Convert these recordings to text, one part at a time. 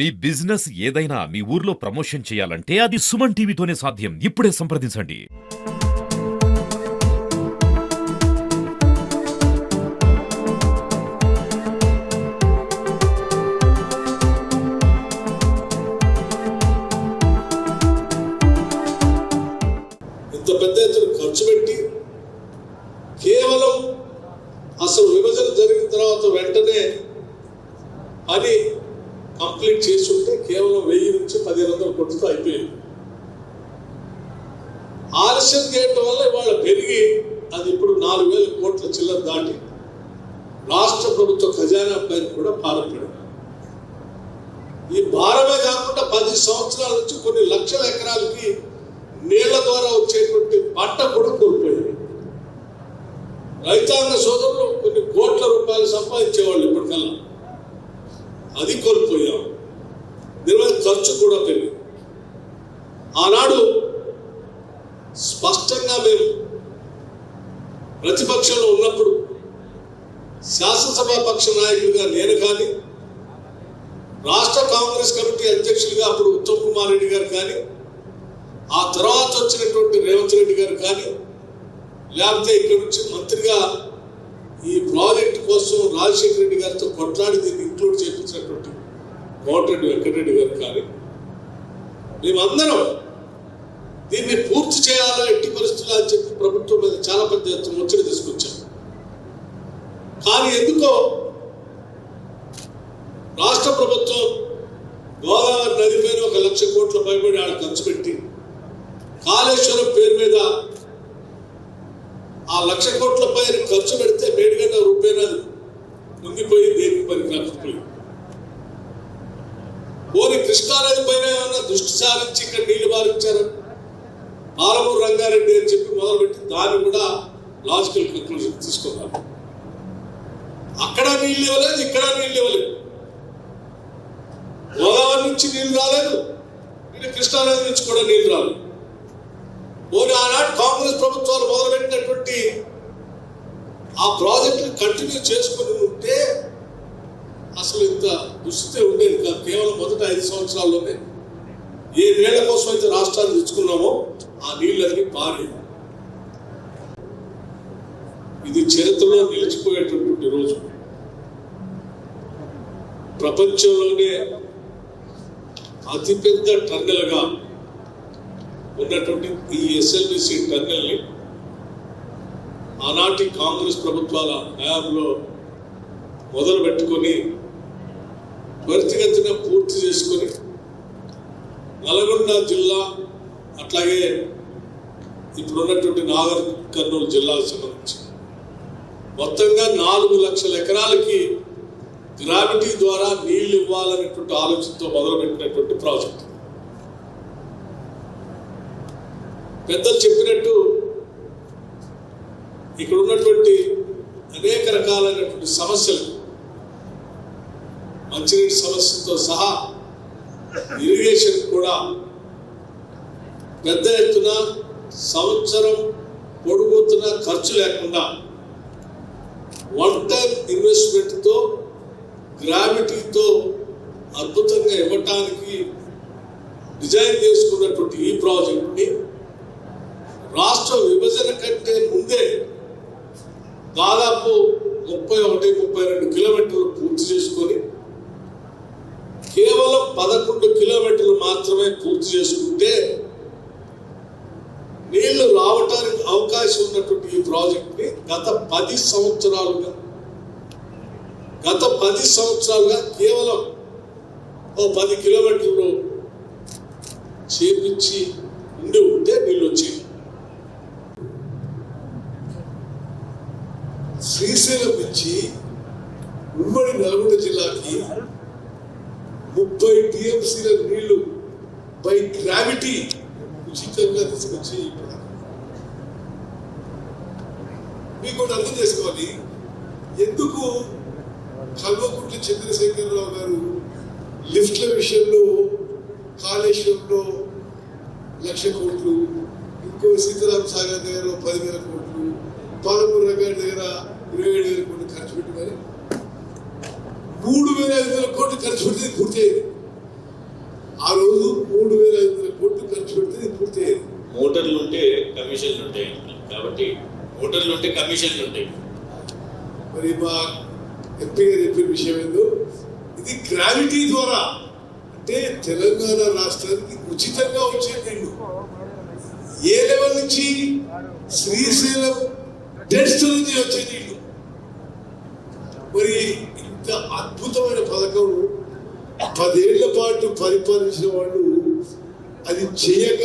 మీ business ఏదైనా మీ ఊర్లో promotion చేయాలంటే అది సుమన్ టీవీతోనే సాధ్యం. ఇప్పుడే సంప్రదించండి. ఇంత పెద్ద ఎత్తున ఖర్చు పెట్టి కేవలం అసలు విభజన జరిగిన తర్వాత వెంటనే అని కంప్లీట్ చేసి ఉంటే కేవలం వెయ్యి నుంచి పదిహేను వందల కోట్లతో అయిపోయింది. ఆలస్యం చేయటం వల్ల ఇవాళ పెరిగి అది ఇప్పుడు నాలుగు వేల కోట్ల చిల్లర దాటి రాష్ట్ర ప్రభుత్వ ఖజానా పైన కూడా భారం ఈ భారమే కాకుండా పది సంవత్సరాల నుంచి కొన్ని లక్షల ఎకరాలకి నీళ్ళ ద్వారా వచ్చేటువంటి పంట కూడా కోల్పోయింది. రైతాంగ సోదరులు కొన్ని కోట్ల రూపాయలు సంపాదించేవాళ్ళు ఇప్పటికల్లా. అది కోల్పోయాం. దీని ఖర్చు కూడా పెరిగింది. ఆనాడు స్పష్టంగా మేము ప్రతిపక్షంలో ఉన్నప్పుడు శాసనసభా పక్ష నాయకుడిగా నేను కానీ రాష్ట్ర కాంగ్రెస్ కమిటీ అధ్యక్షులుగా అప్పుడు ఉత్తమ్ కుమార్ రెడ్డి గారు కానీ ఆ తర్వాత వచ్చినటువంటి రేవంత్ రెడ్డి గారు కానీ లేకపోతే ఇక్కడ నుంచి మంత్రిగా ఈ ప్రాజెక్ట్ కోసం రాజశేఖర రెడ్డి గారితో కొట్లాడి దీన్ని ఇంక్లూడ్ చేయించినటువంటి కోమటిరెడ్డి వెంకటరెడ్డి గారు కానీ మేమందరం దీన్ని పూర్తి చేయాలా ఎట్టి పరిస్థితుల్లో అని చెప్పి ప్రభుత్వం మీద చాలా పెద్ద ఎత్తున ఒత్తిడి తీసుకొచ్చాం. కానీ ఎందుకో రాష్ట్ర ప్రభుత్వం గోదావరి నది పైన ఒక లక్ష కోట్ల పైబడి ఆడ ఖర్చు పెట్టి కాళేశ్వరం పేరు మీద ఆ లక్ష కోట్ల పైన ఖర్చు పెడితే మేడిగడ్డ రూపాయలు ముంగిపోయి దేనికి పని కాకపోయి పోని కృష్ణానది పైన ఏమన్నా దృష్టి సారించి ఇక్కడ నీళ్ళు బారించారు ఆలమూరు రంగారెడ్డి అని చెప్పి మొదలుపెట్టి దాన్ని కూడా లాజికల్ కంక్లూజన్ తీసుకున్నారు. అక్కడ నీళ్ళు ఇవ్వలేదు ఇక్కడ నీళ్ళు ఇవ్వలేదు. గోదావరి నుంచి నీళ్ళు రాలేదు. ఇటు కృష్ణానది నుంచి కూడా నీళ్ళు రాలేదు. పోనీ ఆనాటి కాంగ్రెస్ ప్రభుత్వాలు మొదలుపెట్టినటువంటి ఆ ప్రాజెక్టులు కంటిన్యూ చేసుకుని ఉంటే అసలు ఇంత దుస్థితి ఉండేది కాదు. కేవలం మొదట ఐదు సంవత్సరాల్లోనే ఏ నీళ్ళ కోసం అయితే రాష్ట్రాన్ని తెచ్చుకున్నామో ఆ నీళ్ళన్నీ పారేది ఇది చరిత్రలో నిలిచిపోయేటటువంటి రోజు. ప్రపంచంలోనే అతిపెద్ద టన్నెల్గా ఉన్నటువంటి ఈ ఎస్ఎల్బిసి టన్నెల్ని ఆనాటి కాంగ్రెస్ ప్రభుత్వాల హయాంలో మొదలు పెట్టుకొని త్వరితగతిన పూర్తి చేసుకొని నల్గొండ జిల్లా అట్లాగే ఇప్పుడున్నటువంటి నాగర్ కర్నూలు జిల్లాకు సంబంధించి. మొత్తంగా నాలుగు లక్షల ఎకరాలకి గ్రావిటీ ద్వారా నీళ్ళు ఇవ్వాలనేటువంటి ఆలోచనతో మొదలుపెట్టినటువంటి ప్రాజెక్ట్. పెద్దలు చెప్పినట్టు ఇక్కడ ఉన్నటువంటి అనేక రకాలైనటువంటి సమస్యలు మంచినీటి సమస్యతో సహా ఇరిగేషన్ కూడా పెద్ద ఎత్తున సంవత్సరం పొడుగుతున్న ఖర్చు లేకుండా వన్ టైం ఇన్వెస్ట్మెంట్తో గ్రావిటీతో అద్భుతంగా ఇవ్వటానికి డిజైన్ చేసుకున్నటువంటి ఈ ప్రాజెక్ట్ని రాష్ట్ర విభజన కంటే ముందే దాదాపు ముప్పై ఒకటి ముప్పై రెండు కిలోమీటర్లు పూర్తి చేసుకొని కేవలం పదకొండు కిలోమీటర్లు మాత్రమే పూర్తి చేసుకుంటే నీళ్ళు రావటానికి అవకాశం ఉన్నటువంటి ఈ ప్రాజెక్ట్ని గత పది సంవత్సరాలుగా గత పది సంవత్సరాలుగా కేవలం ఓ పది కిలోమీటర్లు చేపించి ఉండి ఉంటే నీళ్ళు వచ్చేవి శ్రీశైలం నుంచి ఉమ్మడి నల్గొండ జిల్లాకి ముప్పై టీఎంసీల నీళ్ళు బై గ్రావిటీ ఉచితంగా తీసుకొచ్చి మీకు అర్థం చేసుకోవాలి. ఎందుకు కల్వకుంట్ల చంద్రశేఖరరావు గారు లిఫ్ట్ల విషయంలో కాళేశ్వరంలో లక్ష కోట్లు ఇంకో సీతారాం సాగర్ దగ్గర పదివేల కోట్లు పాలమూరు రంగారెడ్డి దగ్గర ఇరవై ఏడు వేల కోట్లు ఖర్చు మూడు వేల ఐదు వేల కోట్లు ఖర్చు పెడితే పూర్తి అయ్యేది. ఆ రోజు మూడు వేల ఐదు వేల కోట్లు ఖర్చు పెడితే పూర్తి అయ్యేది. మోటార్లు ఉంటే కమిషన్లు ఉంటాయి కాబట్టి మోటార్లు ఉంటే కమిషన్లు ఉంటాయి మరి మా ఎంపీగా చెప్పిన విషయం ఏందో ఇది గ్రావిటీ ద్వారా అంటే తెలంగాణ రాష్ట్రానికి ఉచితంగా వచ్చే ఏ లెవెల్ నుంచి? శ్రీశైలం టెస్ట్ నుంచి వచ్చే మరి ఒక అద్భుతమైన పథకం. పదేళ్ళ పాటు పరిపాలించిన వాళ్ళు అది చేయక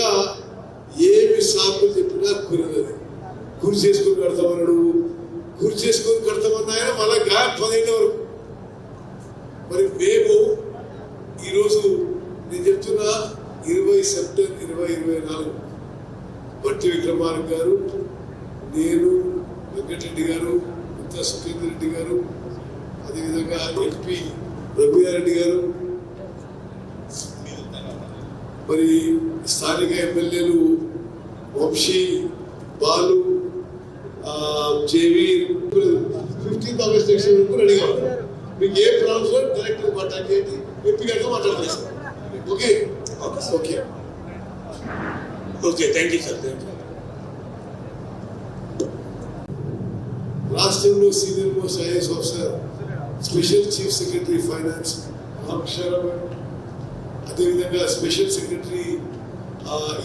ఏమి సాకు చెప్పినా కురదది గురి చేసుకుని కడతామన్నాడు. గురి చేసుకుని కడతామన్న ఆయన మళ్ళా గా పదేళ్ళ వరకు. మరి మేము ఈరోజు నేను చెప్తున్నా ఇరవై సెప్టెంబర్ ఇరవై ఇరవై నాలుగు. భట్టి విక్రమార్క గారు నేను వెంకటరెడ్డి గారు ఉత్త సుఖేందర్ రెడ్డి గారు అదేవిధంగా ఎంపీ రఘుయారెడ్డి గారు మరి స్థానిక ఎమ్మెల్యేలు వంశీ బాలు ఆ, జేవి ఫిఫ్టీన్త్ ఆగస్ట్ ఎలక్షన్ వరకు రెడీగా ఉన్నారు మీకు ఏ ప్రాబ్లమ్స్ డైరెక్ట్ కాంటాక్ట్ చేయండి ఎంపీ గారితో మాట్లాడతారు okay okay okay thank you sir thank you రాష్ట్రంలో senior most IAS officer special chief secretary finance Ramakrishna Rao అదేవిధంగా స్పెషల్ సెక్రటరీ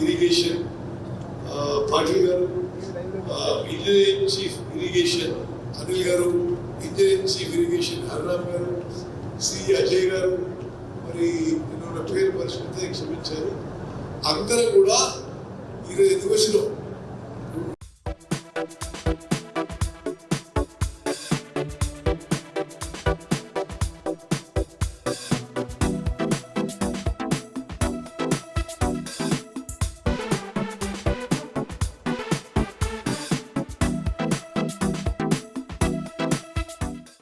ఇరిగేషన్ పాటిల్ గారు ఇంజనీరింగ్ చీఫ్ ఇరిగేషన్ అనిల్ గారు ఇంజనీరింగ్ చీఫ్ ఇరిగేషన్ హరిరామ్ గారు C Ajay గారు మరి నేను పేరు పరిశుభ్రత క్షమించారు అందరూ కూడా ఈరోజు ఎందుకు వచ్చినాం